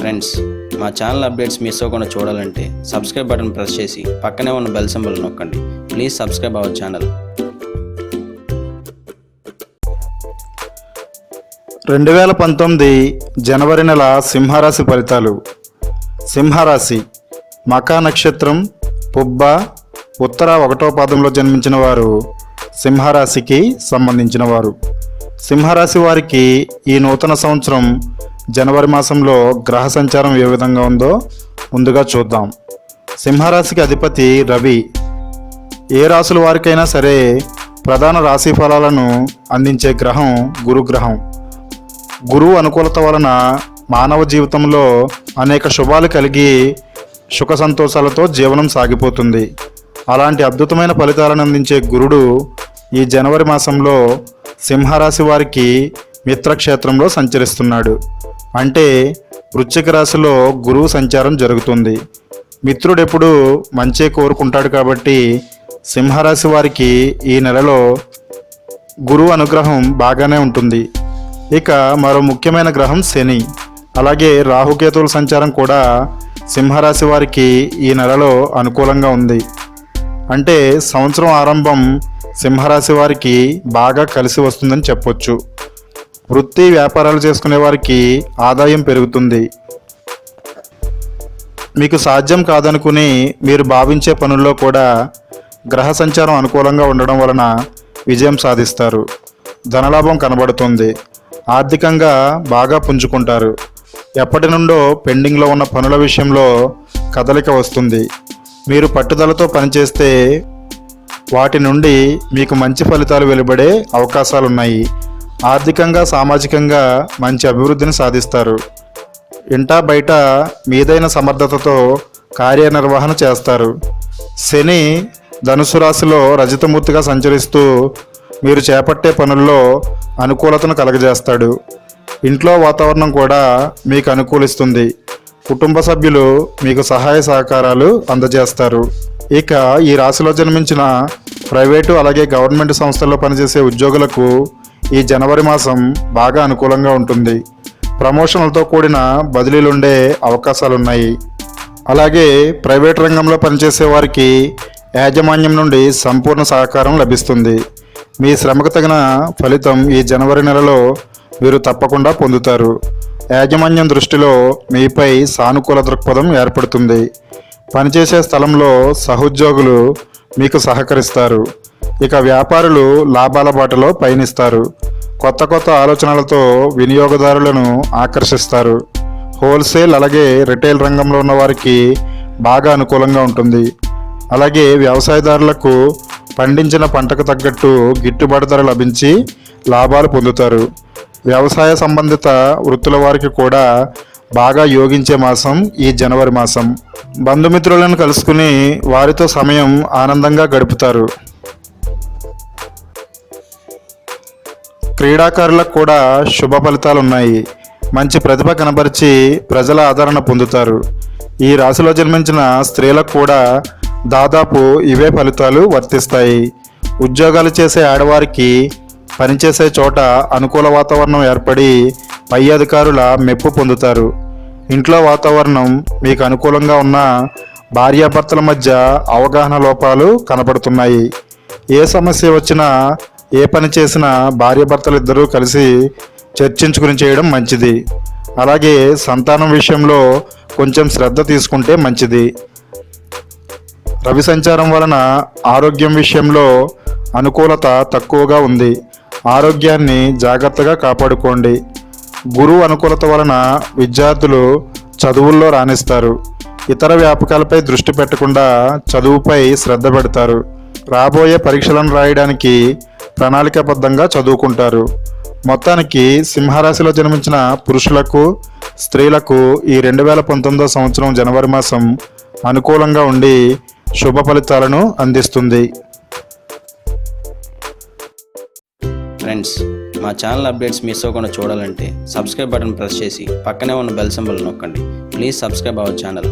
Friends మా channel updates miss అవ్వకుండా చూడాలంటే సబ్స్క్రైబ్ బటన్ ప్రెస్ చేసి పక్కనే ఉన్న బెల్ సింబల్ నొక్కండి. Please subscribe our channel. రెండు వేల పంతొమ్మిది జనవరి నెల సింహరాశి ఫలితాలు. సింహరాశి మకా నక్షత్రం పుబ్బ ఉత్తర ఒకటో పాదంలో జన్మించిన వారు సింహరాశికి సంబంధించిన వారు. సింహరాశి వారికి ఈ నూతన సంవత్సరం జనవరి మాసంలో గ్రహ సంచారం ఏ విధంగా ఉందో ముందుగా చూద్దాం. సింహరాశికి అధిపతి రవి. ఏ రాశుల వారికైనా సరే ప్రధాన రాశి ఫలాలను అందించే గ్రహం గురుగ్రహం. గురువు అనుకూలత వలన మానవ జీవితంలో అనేక శుభాలు కలిగి సుఖ సంతోషాలతో జీవనం సాగిపోతుంది. అలాంటి అద్భుతమైన ఫలితాలను అందించే గురుడు ఈ జనవరి మాసంలో సింహరాశి వారికి మిత్రక్షేత్రంలో సంచరిస్తున్నాడు. అంటే వృశ్చిక రాశిలో గురువు సంచారం జరుగుతుంది. మిత్రుడు ఎప్పుడు మంచే కోరుకుంటాడు కాబట్టి సింహరాశి వారికి ఈ నెలలో గురువు అనుగ్రహం బాగానే ఉంటుంది. ఇక మరో ముఖ్యమైన గ్రహం శని. అలాగే రాహుకేతువుల సంచారం కూడా సింహరాశి వారికి ఈ నెలలో అనుకూలంగా ఉంది. అంటే సంవత్సరం ఆరంభం సింహరాశి వారికి బాగా కలిసి వస్తుందని చెప్పొచ్చు. వృత్తి వ్యాపారాలు చేసుకునే వారికి ఆదాయం పెరుగుతుంది. మీకు సాధ్యం కాదనుకుని మీరు భావించే పనుల్లో కూడా గ్రహ సంచారం అనుకూలంగా ఉండడం వలన విజయం సాధిస్తారు. ధనలాభం కనబడుతుంది. ఆర్థికంగా బాగా పుంజుకుంటారు. ఎప్పటి నుండో పెండింగ్లో ఉన్న పనుల విషయంలో కదలిక వస్తుంది. మీరు పట్టుదలతో పనిచేస్తే వాటి నుండి మీకు మంచి ఫలితాలు వెలువడే అవకాశాలున్నాయి. ఆర్థికంగా సామాజికంగా మంచి అభివృద్ధిని సాధిస్తారు. ఇంటా బయట మీదైన సమర్థతతో కార్యనిర్వహణ చేస్తారు. శని ధనుసు రాశిలో రజితమూర్తిగా సంచరిస్తూ మీరు చేపట్టే పనుల్లో అనుకూలతను కలగజేస్తాడు. ఇంట్లో వాతావరణం కూడా మీకు అనుకూలిస్తుంది. కుటుంబ సభ్యులు మీకు సహాయ సహకారాలు అందజేస్తారు. ఇక ఈ రాశిలో జన్మించిన ప్రైవేటు అలాగే గవర్నమెంట్ సంస్థల్లో పనిచేసే ఉద్యోగులకు ఈ జనవరి మాసం బాగా అనుకూలంగా ఉంటుంది. ప్రమోషన్లతో కూడిన బదిలీలు ఉండే అవకాశాలున్నాయి. అలాగే ప్రైవేట్ రంగంలో పనిచేసే వారికి యాజమాన్యం నుండి సంపూర్ణ సహకారం లభిస్తుంది. మీ శ్రమకు తగిన ఫలితం ఈ జనవరి నెలలో మీరు తప్పకుండా పొందుతారు. యాజమాన్యం దృష్టిలో మీపై సానుకూల దృక్పథం ఏర్పడుతుంది. పనిచేసే స్థలంలో సహోద్యోగులు మీకు సహకరిస్తారు. ఇక వ్యాపారులు లాభాల బాటలో పయనిస్తారు. కొత్త కొత్త ఆలోచనలతో వినియోగదారులను ఆకర్షిస్తారు. హోల్సేల్ అలాగే రిటైల్ రంగంలో ఉన్న వారికి బాగా అనుకూలంగా ఉంటుంది. అలాగే వ్యవసాయదారులకు పండించిన పంటకు తగ్గట్టు గిట్టుబాటు ధర లభించి లాభాలు పొందుతారు. వ్యవసాయ సంబంధిత వృత్తుల వారికి కూడా బాగా యోగించే మాసం ఈ జనవరి మాసం. బంధుమిత్రులను కలుసుకుని వారితో సమయం ఆనందంగా గడుపుతారు. క్రీడాకారులకు కూడా శుభ ఫలితాలు ఉన్నాయి మంచి ప్రతిభ కనబరిచి ప్రజల ఆదరణ పొందుతారు. ఈ రాశిలో జన్మించిన స్త్రీలకు కూడా దాదాపు ఇవే ఫలితాలు వర్తిస్తాయి. ఉద్యోగాలు చేసే ఆడవారికి పనిచేసే చోట అనుకూల వాతావరణం ఏర్పడి పై అధికారుల మెప్పు పొందుతారు. ఇంట్లో వాతావరణం మీకు అనుకూలంగా ఉన్న భార్యాభర్తల మధ్య అవగాహన లోపాలు కనబడుతున్నాయి. ఏ సమస్య వచ్చినా ఏ పని చేసినా భార్యాభర్తలు ఇద్దరూ కలిసి చర్చించుకుని చేయడం మంచిది. అలాగే సంతానం విషయంలో కొంచెం శ్రద్ధ తీసుకుంటే మంచిది. రవి సంచారం వలన ఆరోగ్యం విషయంలో అనుకూలత తక్కువగా ఉంది. ఆరోగ్యాన్ని జాగ్రత్తగా కాపాడుకోండి. గురువు అనుకూలత వలన విద్యార్థులు చదువుల్లో రాణిస్తారు. ఇతర వ్యాపకాలపై దృష్టి పెట్టకుండా చదువుపై శ్రద్ధ పెడతారు. రాబోయే పరీక్షలను రాయడానికి ప్రణాళికాబద్ధంగా చదువుకుంటారు. మొత్తానికి సింహరాశిలో జన్మించిన పురుషులకు స్త్రీలకు ఈ రెండు వేల పంతొమ్మిదో సంవత్సరం జనవరి మాసం అనుకూలంగా ఉండి శుభ ఫలితాలను అందిస్తుంది. ఫ్రెండ్స్ మా ఛానల్ అప్డేట్స్ మిస్ అవ్వకుండా చూడాలంటే సబ్స్క్రైబ్ బటన్ ప్రెస్ చేసి పక్కనే ఉన్న బెల్ సింబల్ నొక్కండి. Please subscribe our channel.